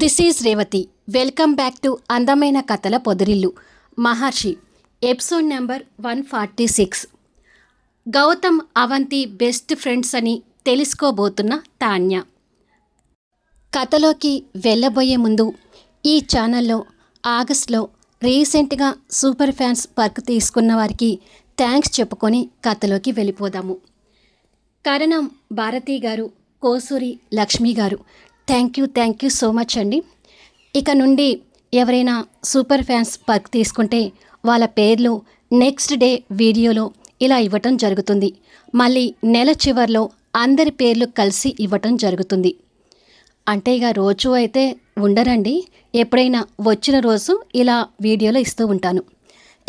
This is Revathi. Welcome back to అందమైన కథల పొదిరిల్లు. Maharshi episode number one forty six. Gautam Avanti best friends అని తెలుసుకోబోతున్న తాన్య. కథలోకి వెళ్ళబోయే ముందు ఈ ఛానల్లో ఆగస్ట్లో రీసెంట్గా సూపర్ ఫ్యాన్స్ పర్క్ తీసుకున్న వారికి థ్యాంక్స్ చెప్పుకొని కథలోకి వెళ్ళిపోదాము. కరణం భారతి గారు కోసూరి లక్ష్మి గారు thank you thank you so much అండి. ఇక నుండి ఎవరైనా సూపర్ ఫ్యాన్స్ పర్క్ తీసుకుంటే వాళ్ళ పేర్లు నెక్స్ట్ డే వీడియోలో ఇలా ఇవ్వటం జరుగుతుంది. మళ్ళీ నెల చివర్లో అందరి పేర్లు కలిసి ఇవ్వటం జరుగుతుంది. అంటే ఇక రోజు అయితే ఉండరండి. ఎప్పుడైనా వచ్చిన రోజు ఇలా వీడియోలో ఇస్తూ ఉంటాను.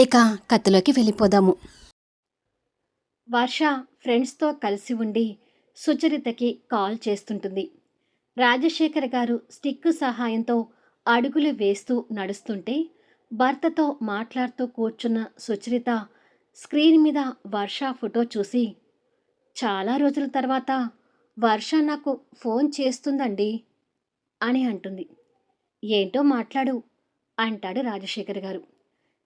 ఇక కథలోకి వెళ్ళిపోదాము. వర్ష ఫ్రెండ్స్తో కలిసి ఉండి సుచరితకి కాల్ చేస్తుంటుంది. రాజశేఖర్ గారు స్టిక్ సహాయంతో అడుగులు వేస్తూ నడుస్తుంటే భర్తతో మాట్లాడుతూ కూర్చున్న సుచరిత స్క్రీన్ మీద వర్ష ఫోటో చూసి చాలా రోజుల తర్వాత వర్ష నాకు ఫోన్ చేస్తుందండి అని అంటుంది. ఏంటో మాట్లాడు అంటాడు రాజశేఖర్ గారు.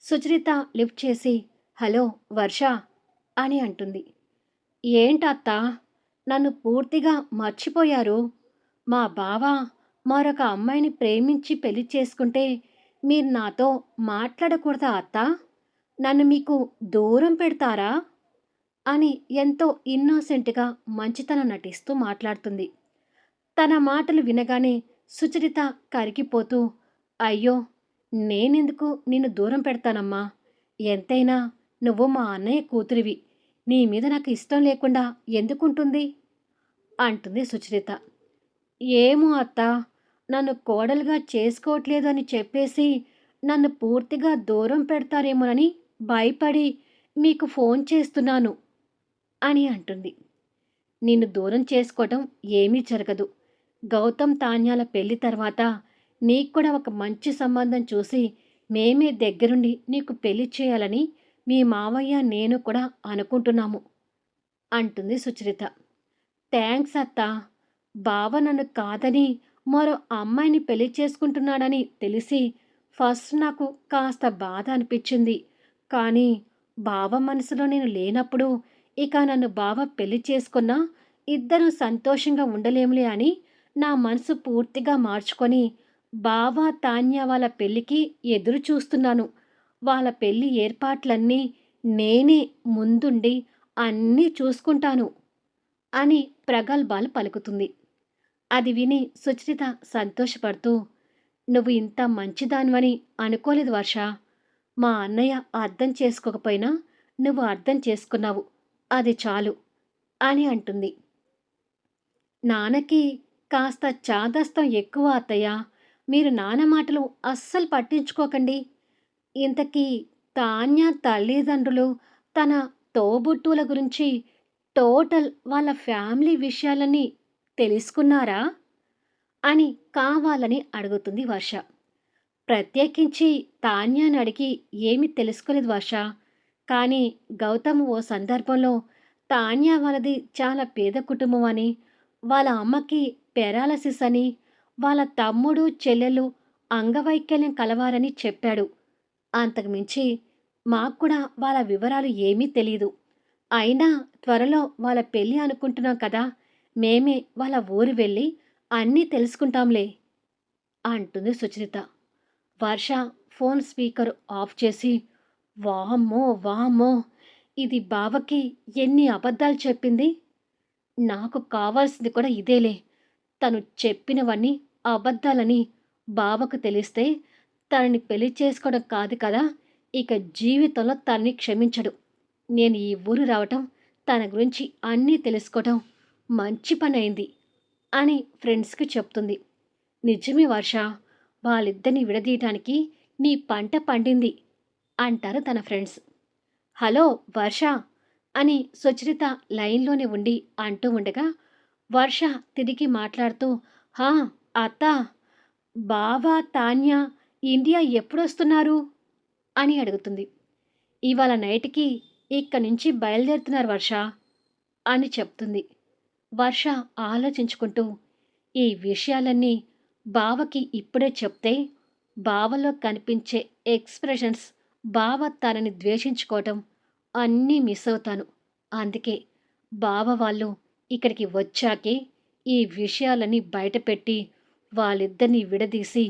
సుచరిత లిఫ్ట్ చేసి హలో వర్ష అని అంటుంది. ఏంటత్త? నన్ను పూర్తిగా మర్చిపోయారు మా బావ మరొక అమ్మాయిని ప్రేమించి పెళ్ళి చేసుకుంటే మీరు నాతో మాట్లాడకూడదా అత్త? నన్ను మీకు దూరం పెడతారా? అని ఎంతో ఇన్నోసెంట్గా మంచితనం నటిస్తూ మాట్లాడుతుంది. తన మాటలు వినగానే సుచరిత కరిగిపోతూ అయ్యో నేనెందుకు నిన్ను దూరం పెడతానమ్మా? ఎంతైనా నువ్వు మా అన్నయ్య కూతురివి. నీ మీద నాకు ఇష్టం లేకుండా ఎందుకుంటుంది? అంటుంది సుచరిత. ఏమో అత్త నన్ను కోడలుగా చేసుకోవట్లేదు అని చెప్పేసి నన్ను పూర్తిగా దూరం పెడతారేమోనని భయపడి మీకు ఫోన్ చేస్తున్నాను అని అంటుంది. నిన్ను దూరం చేసుకోవటం ఏమీ జరగదు. గౌతమ్ తాన్యాల పెళ్ళి తర్వాత నీకు కూడా ఒక మంచి సంబంధం చూసి మేమే దగ్గరుండి నీకు పెళ్ళి చేయాలని మీ మావయ్య నేను కూడా అనుకుంటున్నాము అంటుంది సుచరిత. థ్యాంక్స్ అత్తా. బావ నన్ను కాదని మరో అమ్మాయిని పెళ్ళి చేసుకుంటున్నాడని తెలిసి ఫస్ట్ నాకు కాస్త బాధ అనిపించింది. కానీ బావ మనసులో నేను లేనప్పుడు ఇక నన్ను బావ పెళ్ళి చేసుకున్నా ఇద్దరు సంతోషంగా ఉండలేములే అని నా మనసు పూర్తిగా మార్చుకొని బావ తాన్య వాళ్ళ పెళ్ళికి ఎదురు చూస్తున్నాను. వాళ్ళ పెళ్ళి ఏర్పాట్లన్నీ నేనే ముందుండి అన్నీ చూసుకుంటాను అని ప్రగల్భాలు పలుకుతుంది. అది విని సుచరిత సంతోషపడుతూ నువ్వు ఇంత మంచిదానివని అనుకోలేదు వర్ష. మా అన్నయ్య అర్థం చేసుకోకపోయినా నువ్వు అర్థం చేసుకున్నావు. అది చాలు అని అంటుంది. నాన్నకి కాస్త చాదస్తం ఎక్కువ అత్తయ్య. మీరు నాన్న మాటలు అస్సలు పట్టించుకోకండి. ఇంతకీ తాన్య తల్లిదండ్రులు తన తోబుట్టువుల గురించి టోటల్ వాళ్ళ ఫ్యామిలీ విషయాలని తెలుసుకున్నారా? అని కావాలని అడుగుతుంది వర్ష. ప్రత్యేకించి తాన్యాని అడిగి ఏమి తెలుసుకోలేదు వర్ష. కానీ గౌతమ్ ఓ సందర్భంలో తాన్యా వాళ్ళది చాలా పేద కుటుంబం అని వాళ్ళ అమ్మకి పెరాలసిస్ అని వాళ్ళ తమ్ముడు చెల్లెలు అంగవైకల్యం కలవారని చెప్పాడు. అంతకుమించి మాకు కూడా వాళ్ళ వివరాలు ఏమీ తెలియదు అయినా త్వరలో వాళ్ళ పెళ్ళి అనుకుంటున్నాం కదా మేమే వాళ్ళ ఊరు వెళ్ళి అన్నీ తెలుసుకుంటాంలే అంటుంది Sucharita. Varsha phone speaker off చేసి వామ్మో వామ్మో ఇది బావకి ఎన్ని అబద్ధాలు చెప్పింది? నాకు కావాల్సింది కూడా ఇదేలే. తను చెప్పినవన్నీ అబద్ధాలని బావకు తెలిస్తే తనని పెళ్ళి చేసుకోవడం కాదు కదా ఇక జీవితంలో తనని క్షమించడు. నేను ఈ ఊరు రావటం తన గురించి అన్నీ తెలుసుకోవటం మంచి పని అయింది అని ఫ్రెండ్స్కి చెప్తుంది. నిజమే వర్ష వాళ్ళిద్దరిని విడదీయటానికి నీ పంట పండింది అంటారు తన ఫ్రెండ్స్. హలో వర్ష అని సుచరిత లైన్లోనే ఉండి అంటూ ఉండగా వర్ష తిరిగి మాట్లాడుతూ హా అత్త బావా తాన్య ఇండియా ఎప్పుడొస్తున్నారు? అని అడుగుతుంది. ఇవాళ నైట్కి ఇక్కడి నుంచి బయలుదేరుతున్నారు వర్ష అని చెప్తుంది. వర్ష ఆలోచించుకుంటూ ఈ విషయాలన్నీ బావకి ఇప్పుడే చెప్తే బావలో కనిపించే ఎక్స్ప్రెషన్స్ బావ తనని ద్వేషించుకోవటం అన్నీ మిస్ అవుతాను. అందుకే బావ వాళ్ళు ఇక్కడికి వచ్చాకే ఈ విషయాలని బయటపెట్టి వాళ్ళిద్దరిని విడదీసి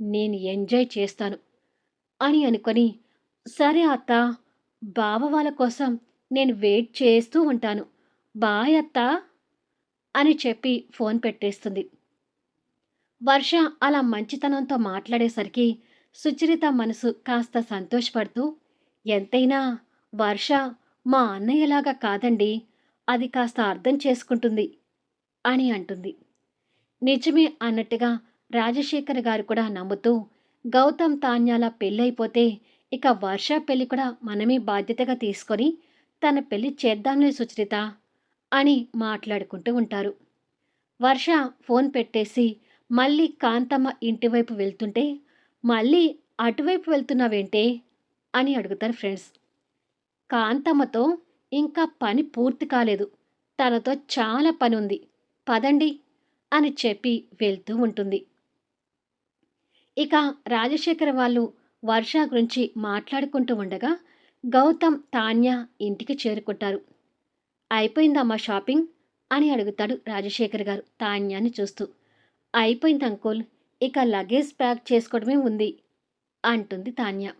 నేను ఎంజాయ్ చేస్తాను అని అనుకొని సరే అత్త బావ వాళ్ళ కోసం నేను వెయిట్ చేస్తూ ఉంటాను. బాయ్ అత్త. అని చెప్పి ఫోన్ పెట్టేస్తుంది. వర్ష అలా మంచితనంతో మాట్లాడేసరికి సుచరిత మనసు కాస్త సంతోషపడుతూ ఎంతైనా వర్ష మా అన్నయ్యలాగా కాదండి అది కాస్త అర్థం చేసుకుంటుంది అని అంటుంది. నిజమే అన్నట్టుగా రాజశేఖర్ గారు కూడా నమ్ముతూ గౌతమ్ తాన్యాల పెళ్ళైపోతే ఇక వర్ష పెళ్ళి కూడా మనమే బాధ్యతగా తీసుకొని తన పెళ్ళి చేద్దాంలే సుచరిత. అని మాట్లాడుకుంటూ ఉంటారు. వర్ష ఫోన్ పెట్టేసి మళ్ళీ కాంతమ్మ ఇంటివైపు వెళ్తుంటే మళ్ళీ అటువైపు వెళ్తున్నావేంటే? అని అడుగుతారు ఫ్రెండ్స్. కాంతమ్మతో ఇంకా పని పూర్తి కాలేదు. తనతో చాలా పని ఉంది పదండి అని చెప్పి వెళ్తూ ఉంటుంది. ఇక రాజశేఖర్ వాళ్ళు వర్ష గురించి మాట్లాడుకుంటూ ఉండగా గౌతమ్ తాన్య ఇంటికి చేరుకుంటారు. అయిపోయిందమ్మా షాపింగ్? అని అడుగుతాడు రాజశేఖర్ గారు తాన్యాన్ని చూస్తూ. అయిపోయింది అంకుల్ ఇక లగేజ్ ప్యాక్ చేసుకోవడమే ఉంది అంటుంది తాన్య.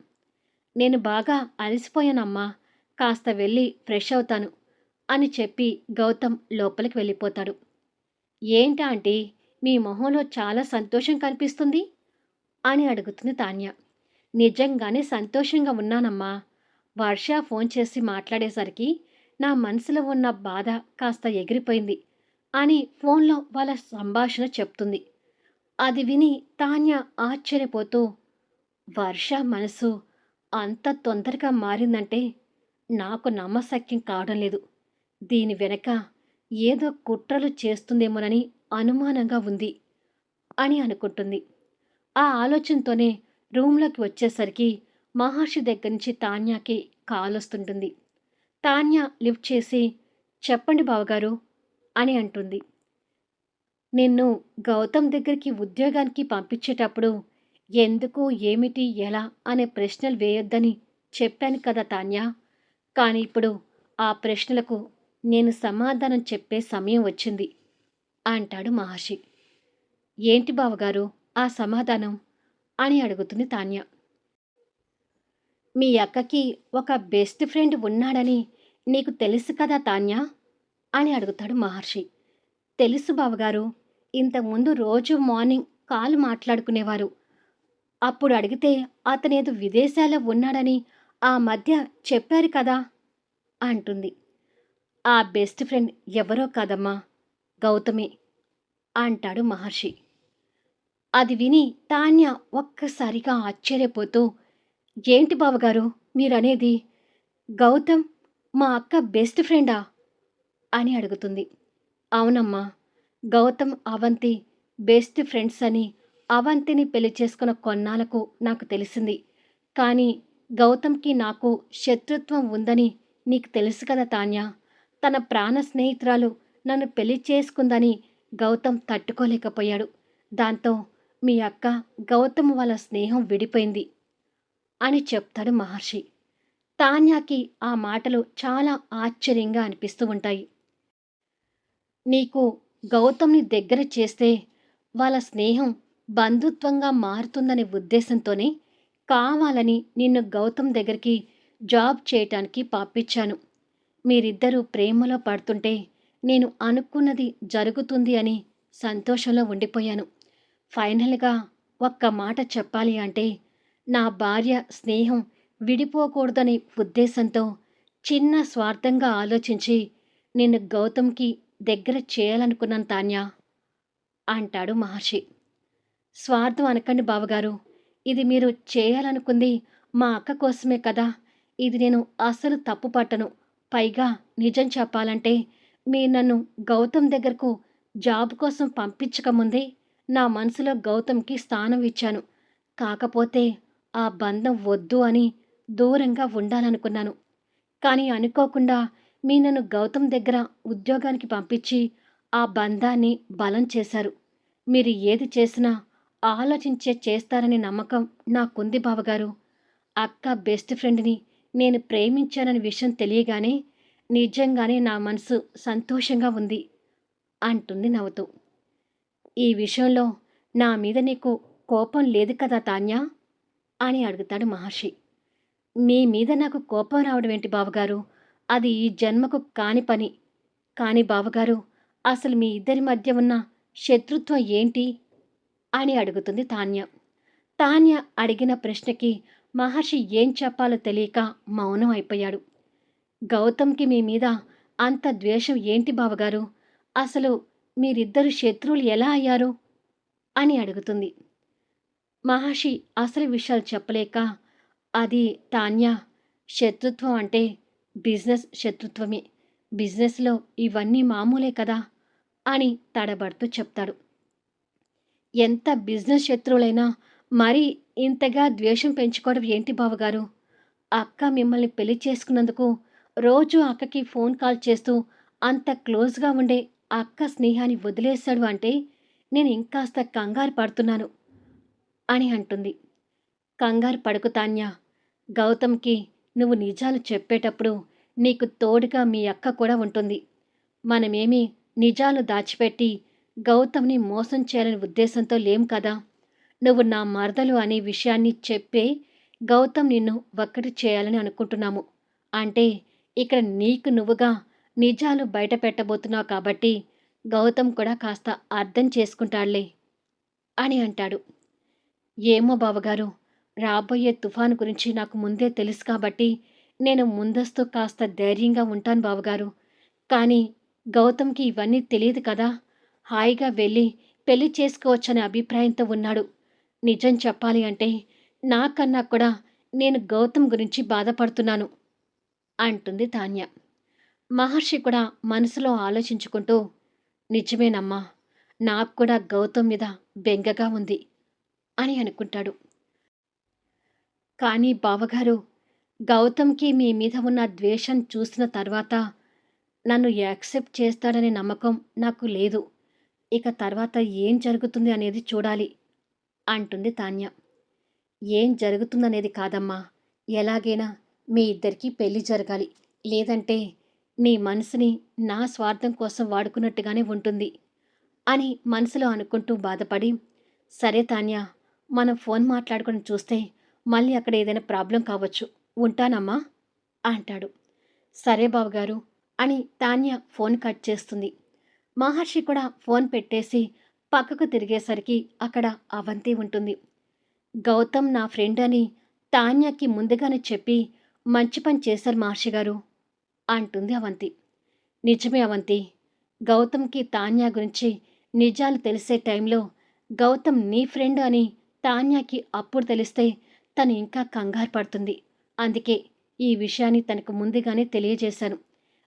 నేను బాగా అలసిపోయానమ్మా కాస్త వెళ్ళి ఫ్రెష్ అవుతాను అని చెప్పి గౌతమ్ లోపలికి వెళ్ళిపోతాడు. ఏంటా ఆంటీ మీ మొహంలో చాలా సంతోషం కనిపిస్తుంది? అని అడుగుతుంది తాన్య. నిజంగానే సంతోషంగా ఉన్నానమ్మా వర్ష ఫోన్ చేసి మాట్లాడేసరికి నా మనసులో ఉన్న బాధ కాస్త ఎగిరిపోయింది అని ఫోన్లో వాళ్ళ సంభాషణ చెప్తుంది. అది విని తాన్య ఆశ్చర్యపోతూ వర్ష మనసు అంత తొందరగా మారిందంటే నాకు నమ్మశక్యం కావడం లేదు. దీని వెనక ఏదో కుట్రలు చేస్తుందేమోనని అనుమానంగా ఉంది అని అనుకుంటుంది. ఆ ఆలోచనతోనే రూమ్లోకి వచ్చేసరికి మహర్షి దగ్గర నుంచి తాన్యాకి కాల్ వస్తుంటుంది తాన్య లిఫ్ట్ చేసి చెప్పండి బావగారు అని అంటుంది. నిన్ను గౌతమ్ దగ్గరికి ఉద్యోగానికి పంపించేటప్పుడు ఎందుకు ఏమిటి ఎలా అనే ప్రశ్నలు వేయొద్దని చెప్పాను కదా తాన్య. కానీ ఇప్పుడు ఆ ప్రశ్నలకు నేను సమాధానం చెప్పే సమయం వచ్చింది అంటాడు మహర్షి. ఏంటి బావగారు ఆ సమాధానం? అని అడుగుతుంది తాన్య. మీ అక్కకి ఒక బెస్ట్ ఫ్రెండ్ ఉన్నాడని నీకు తెలుసు కదా తాన్యా? అని అడుగుతాడు మహర్షి. తెలుసు బావగారు ఇంతకుముందు రోజు మార్నింగ్ కాల్ మాట్లాడుకునేవారు. అప్పుడు అడిగితే అతనేదో విదేశాల్లో ఉన్నాడని ఆ మధ్య చెప్పారు కదా? అంటుంది. ఆ బెస్ట్ ఫ్రెండ్ ఎవరో కాదమ్మా గౌతమే అంటాడు మహర్షి. అది విని తాన్య ఒక్కసారిగా ఆశ్చర్యపోతూ ఏంటి బావగారు మీరనేది? గౌతమ్ మా అక్క బెస్ట్ ఫ్రెండా? అని అడుగుతుంది. అవునమ్మా గౌతమ్ అవంతి బెస్ట్ ఫ్రెండ్స్ అని అవంతిని పెళ్ళి చేసుకున్న కొన్నాళ్ళకు నాకు తెలిసింది. కానీ గౌతమ్కి నాకు శత్రుత్వం ఉందని నీకు తెలుసు కదా తాన్య. తన ప్రాణ స్నేహితురాలు నన్ను పెళ్ళి చేసుకుందని గౌతమ్ తట్టుకోలేకపోయాడు. దాంతో మీ అక్క గౌతమ్ వాళ్ళ స్నేహం విడిపోయింది అని చెప్తాడు మహర్షి. తాన్యాకి ఆ మాటలు చాలా ఆశ్చర్యంగా అనిపిస్తూ ఉంటాయి. నీకు గౌతమ్ని దగ్గర చేస్తే వాళ్ళ స్నేహం బంధుత్వంగా మారుతుందనే ఉద్దేశంతోనే కావాలని నిన్ను గౌతమ్ దగ్గరికి జాబ్ చేయటానికి పంపించాను. మీరిద్దరూ ప్రేమలో పడుతుంటే నేను అనుకున్నది జరుగుతుంది అని సంతోషంలో ఉండిపోయాను. ఫైనల్గా ఒక్క మాట చెప్పాలి అంటే నా భార్య స్నేహం విడిపోకూడదనే ఉద్దేశంతో చిన్న స్వార్థంగా ఆలోచించి నిన్ను గౌతమ్కి దగ్గర చేయాలనుకున్నాను తాన్యా అంటాడు మహర్షి. స్వార్థం అనకండి బావగారు ఇది మీరు చేయాలనుకుంది మా అక్క కోసమే కదా ఇది నేను అసలు తప్పు పట్టను. పైగా నిజం చెప్పాలంటే మీరు నన్ను గౌతమ్ దగ్గరకు జాబ్ కోసం పంపించకముందే నా మనసులో గౌతమ్కి స్థానం ఇచ్చాను. కాకపోతే ఆ బంధం వద్దు అని దూరంగా ఉండాలనుకున్నాను. కానీ అనుకోకుండా మీ నన్ను గౌతమ్ దగ్గర ఉద్యోగానికి పంపించి ఆ బంధాన్ని బలం చేశారు. మీరు ఏది చేసినా ఆలోచించే చేస్తారనే నమ్మకం నాకుంది బావగారు. అక్క బెస్ట్ ఫ్రెండ్ని నేను ప్రేమించానని విషయం తెలియగానే నిజంగానే నా మనసు సంతోషంగా ఉంది అంటుంది నవ్వుతూ. ఈ విషయంలో నా మీద నీకు కోపం లేదు కదా తాన్యా? అని అడుగుతాడు మహర్షి. మీ మీద నాకు కోపం రావడం ఏంటి బావగారు? అది ఈ జన్మకు కాని పని. కాని బావగారు అసలు మీ ఇద్దరి మధ్య ఉన్న శత్రుత్వం ఏంటి? అని అడుగుతుంది తాన్య. తాన్య అడిగిన ప్రశ్నకి మహర్షి ఏం చెప్పాలో తెలియక మౌనం అయిపోయాడు. గౌతమ్కి మీ మీద అంత ద్వేషం ఏంటి బావగారు? అసలు మీరిద్దరు శత్రువులు ఎలా అయ్యారు? అని అడుగుతుంది. మహర్షి అసలు విషయాలు చెప్పలేక అది తాన్య. శత్రుత్వం అంటే బిజినెస్ శత్రుత్వమే. బిజినెస్లో ఇవన్నీ మామూలే కదా? అని తడబడుతూ చెప్తాడు. ఎంత బిజినెస్ శత్రువులైనా మరీ ఇంతగా ద్వేషం పెంచుకోవడం ఏంటి బావగారు? అక్క మిమ్మల్ని పెళ్ళి చేసుకున్నందుకు రోజు అక్కకి ఫోన్ కాల్ చేస్తూ అంత క్లోజ్గా ఉండే అక్క స్నేహాన్ని వదిలేశాడు అంటే నేను ఇంకాస్త కంగారు పడుతున్నాను అని అంటుంది. కంగారు పడుకు తాన్యా. గౌతమ్కి నువ్వు నిజాలు చెప్పేటప్పుడు నీకు తోడుగా మీ అక్క కూడా ఉంటుంది. మనమేమి నిజాలు దాచిపెట్టి గౌతమ్ని మోసం చేయాలని ఉద్దేశంతో లేం కదా? నువ్వు నా మరదలు అనే విషయాన్ని చెప్పే గౌతమ్ నిన్ను ఒక్కటి చేయాలని అనుకుంటున్నాము. అంటే ఇక్కడ నీకు నువ్వుగా నిజాలు బయట పెట్టబోతున్నావు కాబట్టి గౌతమ్ కూడా కాస్త అర్థం చేసుకుంటాడులే అని అంటాడు. ఏమో బావగారు రాబోయే తుఫాను గురించి నాకు ముందే తెలుసు కాబట్టి నేను ముందస్తు కాస్త ధైర్యంగా ఉంటాను బావగారు. కానీ గౌతమ్కి ఇవన్నీ తెలియదు కదా. హాయిగా వెళ్ళి పెళ్ళి చేసుకోవచ్చనే అభిప్రాయంతో ఉన్నాడు. నిజం చెప్పాలి అంటే నాకన్నా కూడా నేను గౌతమ్ గురించి బాధపడుతున్నాను అంటుంది తాన్య. మహర్షి కూడా మనసులో ఆలోచించుకుంటూ నిజమేనమ్మా నాకు కూడా గౌతమ్ మీద బెంగగా ఉంది అని అనుకుంటాడు. కానీ బావగారు గౌతమ్కి మీ మీద ఉన్న ద్వేషం చూసిన తర్వాత నన్ను యాక్సెప్ట్ చేస్తాడనే నమ్మకం నాకు లేదు. ఇక తర్వాత ఏం జరుగుతుంది అనేది చూడాలి అంటుంది తాన్య. ఏం జరుగుతుందనేది కాదమ్మా. ఎలాగైనా మీ ఇద్దరికీ పెళ్ళి జరగాలి. లేదంటే నీ మనసుని నా స్వార్థం కోసం వాడుకున్నట్టుగానే ఉంటుంది అని మనసులో అనుకుంటూ బాధపడి సరే తాన్య మనం ఫోన్ మాట్లాడుకుని చూస్తే మళ్ళీ అక్కడ ఏదైనా ప్రాబ్లం కావచ్చు ఉంటానమ్మా అంటాడు. సరే బావగారు అని తాన్య ఫోన్ కట్ చేస్తుంది. మహర్షి కూడా ఫోన్ పెట్టేసి పక్కకు తిరిగేసరికి అక్కడ అవంతి ఉంటుంది. గౌతమ్ నా ఫ్రెండ్ అని తాన్యకి ముందుగానే చెప్పి మంచి పని చేశారు మహర్షి గారు అంటుంది అవంతి. నిజమే అవంతి. గౌతమ్కి తాన్య గురించి నిజాలు తెలిసే టైంలో గౌతమ్ నీ ఫ్రెండ్ అని తాన్యాకి అప్పుడు తెలిస్తే తను ఇంకా కంగారు పడుతుంది. అందుకే ఈ విషయాన్ని తనకు ముందుగానే తెలియజేశాను.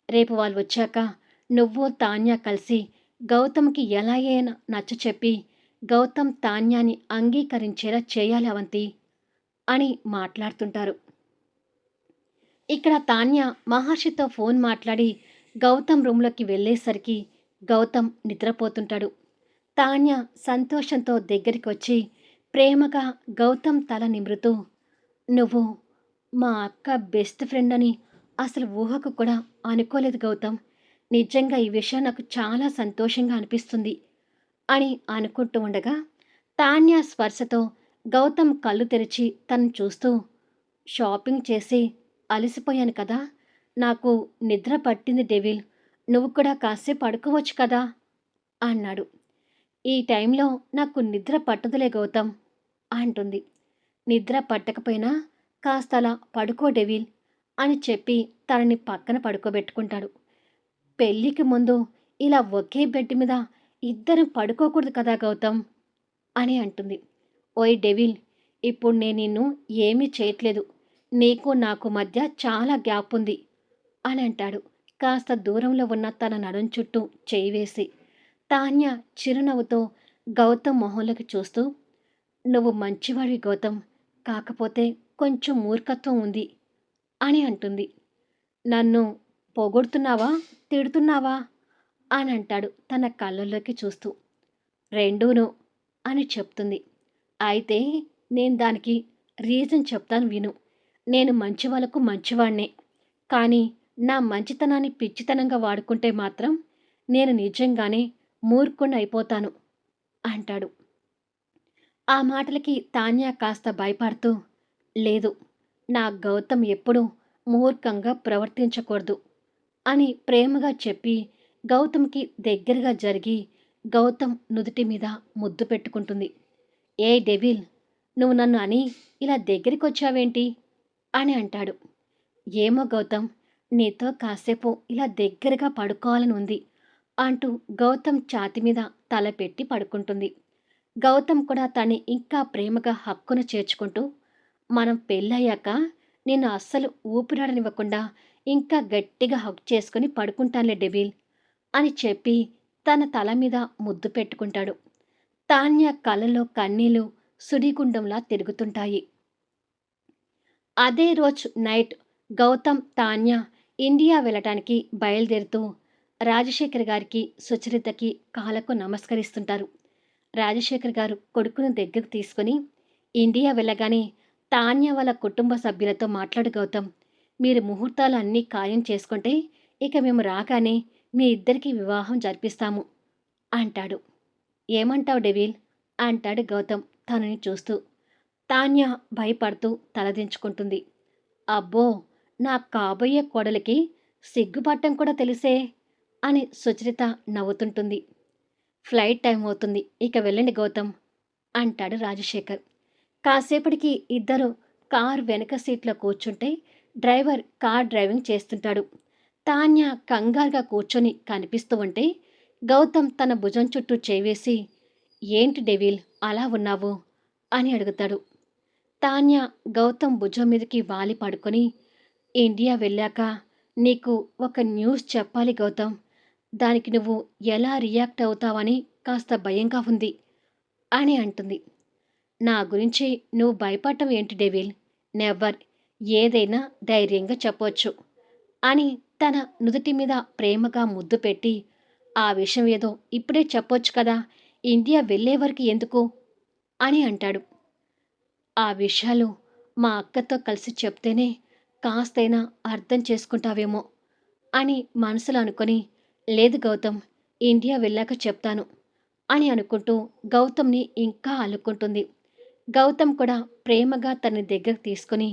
రేపు వాళ్ళు వచ్చాక నువ్వు తాన్యా కలిసి గౌతమ్కి ఎలా అయినా నచ్చ చెప్పి గౌతమ్ తాన్యాని అంగీకరించేలా చేయాలి అవంతి అని మాట్లాడుతుంటారు. ఇక్కడ తాన్య మహర్షితో ఫోన్ మాట్లాడి గౌతమ్ రూమ్లోకి వెళ్ళేసరికి గౌతమ్ నిద్రపోతుంటాడు. తాన్య సంతోషంతో దగ్గరికి వచ్చి ప్రేమగా గౌతమ్ తల నిమృతూ నువ్వు మా అక్క బెస్ట్ ఫ్రెండ్ అని అసలు ఊహకు కూడా అనుకోలేదు గౌతమ్. నిజంగా ఈ విషయం నాకు చాలా సంతోషంగా అనిపిస్తుంది అని అనుకుంటూ ఉండగా తాన్య స్పర్శతో గౌతమ్ కళ్ళు తెరిచి తను చూస్తూ షాపింగ్ చేసి అలసిపోయాను కదా నాకు నిద్ర పట్టింది డెవిల్. నువ్వు కూడా కాసేపు పడుకోవచ్చు కదా అన్నాడు. ఈ టైంలో నాకు నిద్ర పట్టదులే గౌతమ్ అంటుంది. నిద్ర పట్టకపోయినా కాస్త అలా పడుకో డెవిల్ అని చెప్పి తనని పక్కన పడుకోబెట్టుకుంటాడు. పెళ్ళికి ముందు ఇలా ఒకే బెడ్ మీద ఇద్దరం పడుకోకూడదు కదా గౌతమ్ అని అంటుంది. ఓయ్ డెవిల్ ఇప్పుడు నేను నిన్ను ఏమీ చేయట్లేదు. నీకు నాకు మధ్య చాలా గ్యాప్ ఉంది అని అంటాడు. కాస్త దూరంలో ఉన్న తన నడుం చుట్టూ చేయి వేసి. తాన్య చిరునవ్వుతో గౌతమ్ మొహంలోకి చూస్తూ నువ్వు మంచివాడి గౌతమ్ కాకపోతే కొంచెం మూర్ఖత్వం ఉంది అని అంటుంది. నన్ను పొగొడుతున్నావా తిడుతున్నావా? అని అంటాడు తన కళ్ళల్లోకి చూస్తూ. రెండూను అని చెప్తుంది. అయితే నేను దానికి రీజన్ చెప్తాను విను. నేను మంచి వాళ్ళకు మంచివాణ్ణే. కానీ నా మంచితనాన్ని పిచ్చితనంగా వాడుకుంటే మాత్రం నేను నిజంగానే మూర్ఖునైపోతాను అయిపోతాను అంటాడు. ఆ మాటలకి తాన్య కాస్త భయపడుతూ లేదు నా గౌతమ్ ఎప్పుడూ మూర్ఖంగా ప్రవర్తించకూడదు అని ప్రేమగా చెప్పి గౌతమ్కి దగ్గరగా జరిగి గౌతమ్ నుదుటి మీద ముద్దు పెట్టుకుంటుంది. ఏ డెవిల్ నువ్వు నన్ను అని ఇలా దగ్గరికి వచ్చావేంటి అని అంటాడు. ఏమో గౌతమ్ నీతో కాసేపు ఇలా దగ్గరగా పడుకోవాలని ఉంది. అంటూ గౌతమ్ ఛాతి మీద తల పెట్టి పడుకుంటుంది. గౌతమ్ కూడా తన్ని ఇంకా ప్రేమగా హక్కును చేర్చుకుంటూ మనం పెళ్ళయ్యాక నేను అస్సలు ఊపిరాడనివ్వకుండా ఇంకా గట్టిగా హక్ చేసుకుని పడుకుంటానులే డెవిల్ అని చెప్పి తన తల మీద ముద్దు పెట్టుకుంటాడు. తాన్య కళ్ళలో కన్నీళ్ళు సుడిగుండంలా తిరుగుతుంటాయి. అదే రోజు నైట్ గౌతమ్ తాన్య ఇండియా వెళ్ళటానికి బయలుదేరుతూ రాజశేఖర్ గారికి సుచరితకి కాలకు నమస్కరిస్తుంటారు. రాజశేఖర్ గారు కొడుకును దగ్గరకు తీసుకుని ఇండియా వెళ్ళగానే తాన్య వాళ్ళ కుటుంబ సభ్యులతో మాట్లాడు గౌతమ్. మీరు ముహూర్తాలు అన్నీ ఖాయం చేసుకుంటే ఇక మేము రాగానే మీ ఇద్దరికి వివాహం జరిపిస్తాము అంటాడు. ఏమంటావు డెవిల్? అంటాడు గౌతమ్ తనని చూస్తూ. తాన్య భయపడుతూ తలదించుకుంటుంది అబ్బో! నా కాబోయే కోడలికి సిగ్గుపట్టం కూడా తెలిసే అని సుచరిత నవ్వుతుంటుంది. ఫ్లైట్ టైం అవుతుంది. ఇక వెళ్ళండి గౌతమ్ అంటాడు రాజశేఖర్. కాసేపటికి ఇద్దరు కార్ వెనక సీట్లో కూర్చుంటే డ్రైవర్ కార్ డ్రైవింగ్ చేస్తుంటాడు. తాన్య కంగారుగా కూర్చొని కనిపిస్తూ ఉంటే గౌతమ్ తన భుజం చుట్టూ చేవేసి ఏంటి డెవిల్ అలా ఉన్నావు? అని అడుగుతాడు. తాన్య గౌతమ్ భుజం మీదకి వాలి పడుకొని ఇండియా వెళ్ళాక నీకు ఒక న్యూస్ చెప్పాలి గౌతమ్. దానికి నువ్వు ఎలా రియాక్ట్ అవుతావని కాస్త భయంగా ఉంది అని అంటుంది. నా గురించి నువ్వు భయపడటం ఏంటి డెవిల్? నెవర్. ఏదైనా ధైర్యంగా చెప్పొచ్చు అని తన నుదుటి మీద ప్రేమగా ముద్దు పెట్టి ఆ విషయం ఏదో ఇప్పుడే చెప్పొచ్చు కదా ఇండియా వెళ్ళే వరకు ఎందుకు? అని అంటాడు. ఆ విషయాలు మా అక్కతో కలిసి చెప్తేనే కాస్తైనా అర్థం చేసుకుంటావేమో అని మనసులో అనుకొని లేదు గౌతమ్ ఇండియా వెళ్ళాక చెప్తాను అని అనుకుంటూ గౌతమ్ని ఇంకా అల్లుకుంటుంది గౌతమ్ కూడా ప్రేమగా తన దగ్గరకు తీసుకుని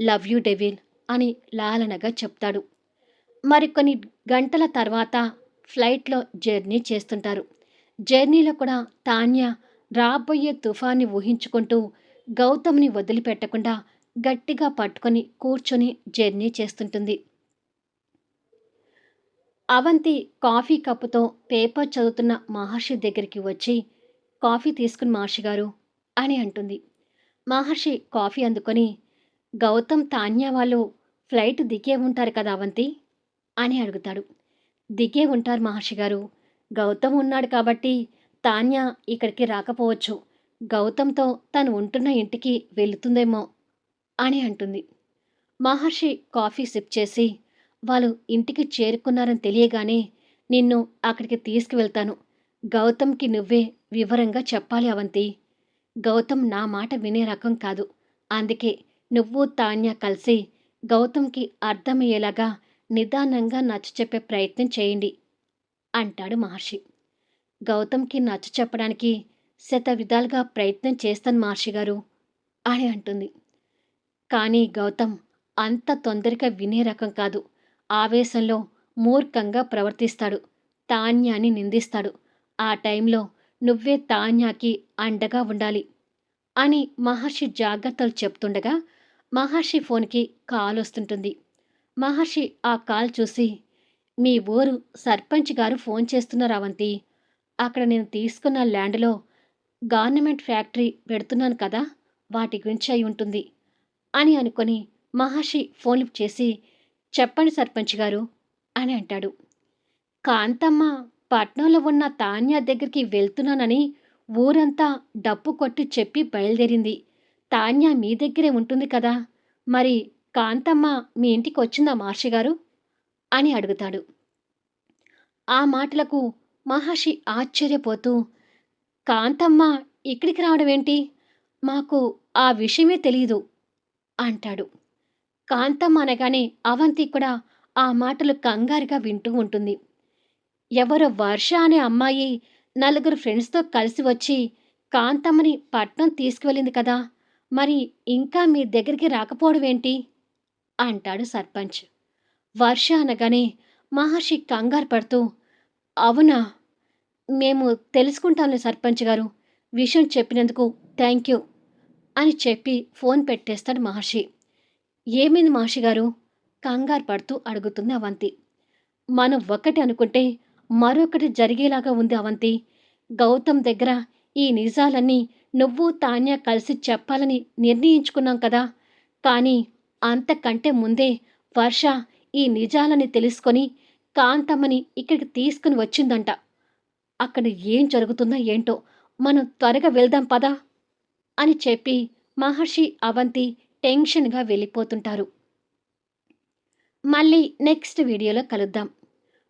లవ్ యూ డెవిల్ అని లాలనగా చెప్తాడు. మరికొన్ని గంటల తర్వాత ఫ్లైట్లో జర్నీ చేస్తుంటారు. జర్నీలో కూడా తాన్య రాబోయే తుఫాన్ని ఊహించుకుంటూ గౌతమ్ని వదిలిపెట్టకుండా గట్టిగా పట్టుకొని కూర్చొని జర్నీ చేస్తుంటుంది. అవంతి కాఫీ కప్పుతో పేపర్ చదువుతున్న మహర్షి దగ్గరికి వచ్చి కాఫీ తీసుకుని మహర్షి గారు అని అంటుంది. మహర్షి కాఫీ అందుకొని గౌతమ్ తాన్య వాళ్ళు ఫ్లైట్ దిగే ఉంటారు కదా అవంతి అని అడుగుతాడు. దిగే ఉంటారు మహర్షి గారు. గౌతమ్ ఉన్నాడు కాబట్టి తాన్య ఇక్కడికి రాకపోవచ్చు. గౌతమ్తో తను ఉంటున్న ఇంటికి వెళుతుందేమో అని అంటుంది. మహర్షి కాఫీ సిప్ చేసి వాళ్ళు ఇంటికి చేరుకున్నారని తెలియగానే నిన్ను అక్కడికి తీసుకువెళ్తాను. గౌతమ్కి నువ్వే వివరంగా చెప్పాలి అవంతి. గౌతమ్ నా మాట వినే రకం కాదు. అందుకే నువ్వు తాన్య కలిసి గౌతమ్కి అర్థమయ్యేలాగా నిదానంగా నచ్చ చెప్పే ప్రయత్నం చేయండి అంటాడు మహర్షి. గౌతమ్కి నచ్చ చెప్పడానికి శత విధాలుగా ప్రయత్నం చేస్తాను మహర్షి గారు అని అంటుంది. కానీ గౌతమ్ అంత తొందరగా వినే రకం కాదు. ఆవేశంలో మూర్ఖంగా ప్రవర్తిస్తాడు. తాన్యాన్ని నిందిస్తాడు. ఆ టైంలో నువ్వే తాన్యాకి అండగా ఉండాలి అని మహర్షి జాగ్రత్తలు చెప్తుండగా మహర్షి ఫోన్కి కాల్ వస్తుంటుంది. మహర్షి ఆ కాల్ చూసి మీ ఊరు సర్పంచ్ గారు ఫోన్ చేస్తున్నారు అవంతి అక్కడ నేను తీసుకున్న ల్యాండ్లో గవర్నమెంట్ ఫ్యాక్టరీ పెడుతున్నాను కదా వాటి గురించి అయి ఉంటుంది అని అనుకొని మహర్షి ఫోన్ చేసి చెప్పండి సర్పంచ్ గారు అని అంటాడు. కాంతమ్మ పట్నంలో ఉన్న తాన్య దగ్గరికి వెళ్తున్నానని ఊరంతా డప్పు కొట్టి చెప్పి బయలుదేరింది. తాన్య మీ దగ్గరే ఉంటుంది కదా మరి కాంతమ్మ మీ ఇంటికి వచ్చిందా మహర్షి గారు? అని అడుగుతాడు. ఆ మాటలకు మహర్షి ఆశ్చర్యపోతూ కాంతమ్మ ఇక్కడికి రావడం ఏంటి మాకు ఆ విషయమే తెలియదు అంటాడు. కాంతమ్మ అనగానే అవంతి కూడా ఆ మాటలు కంగారుగా వింటూ ఉంటుంది. ఎవరో వర్ష అనే అమ్మాయి నలుగురు ఫ్రెండ్స్తో కలిసి వచ్చి కాంతమ్మని పట్నం తీసుకువెళ్ళింది కదా మరి ఇంకా మీ దగ్గరికి రాకపోవడం ఏంటి? అంటాడు సర్పంచ్. వర్ష అనగానే మహర్షి కంగారు పడుతూ అవునా? మేము తెలుసుకుంటాంలే సర్పంచ్ గారు విషయం చెప్పినందుకు థ్యాంక్ యూ అని చెప్పి ఫోన్ పెట్టేస్తాడు మహర్షి. ఏమైంది మాషిగారు గారు? కంగారు పడుతూ అడుగుతుంది అవంతి. మనం ఒకటి అనుకుంటే మరొకటి జరిగేలాగా ఉంది అవంతి. గౌతమ్ దగ్గర ఈ నిజాలన్నీ నువ్వు తాన్య కలిసి చెప్పాలని నిర్ణయించుకున్నాం కదా. కానీ అంతకంటే ముందే వర్ష ఈ నిజాలని తెలుసుకొని కాంతమ్మని ఇక్కడికి తీసుకుని వచ్చిందంట. అక్కడ ఏం జరుగుతుందో ఏంటో మనం త్వరగా వెళ్దాం పదా? అని చెప్పి మహర్షి అవంతి టెన్షన్గా వెళ్ళిపోతుంటారు. మళ్ళీ నెక్స్ట్ వీడియోలో కలుద్దాం.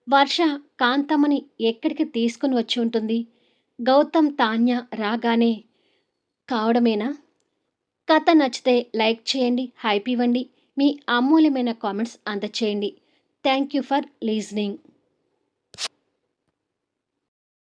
వర్ష కాంతమ్మని ఎక్కడికి తీసుకుని వచ్చి ఉంటుంది? గౌతమ్ తాన్య రాగానే కావడమేనా? కథ నచ్చితే లైక్ చేయండి హైప్ ఇవ్వండి. మీ అమూల్యమైన comments అందచేయండి. Thank you for listening.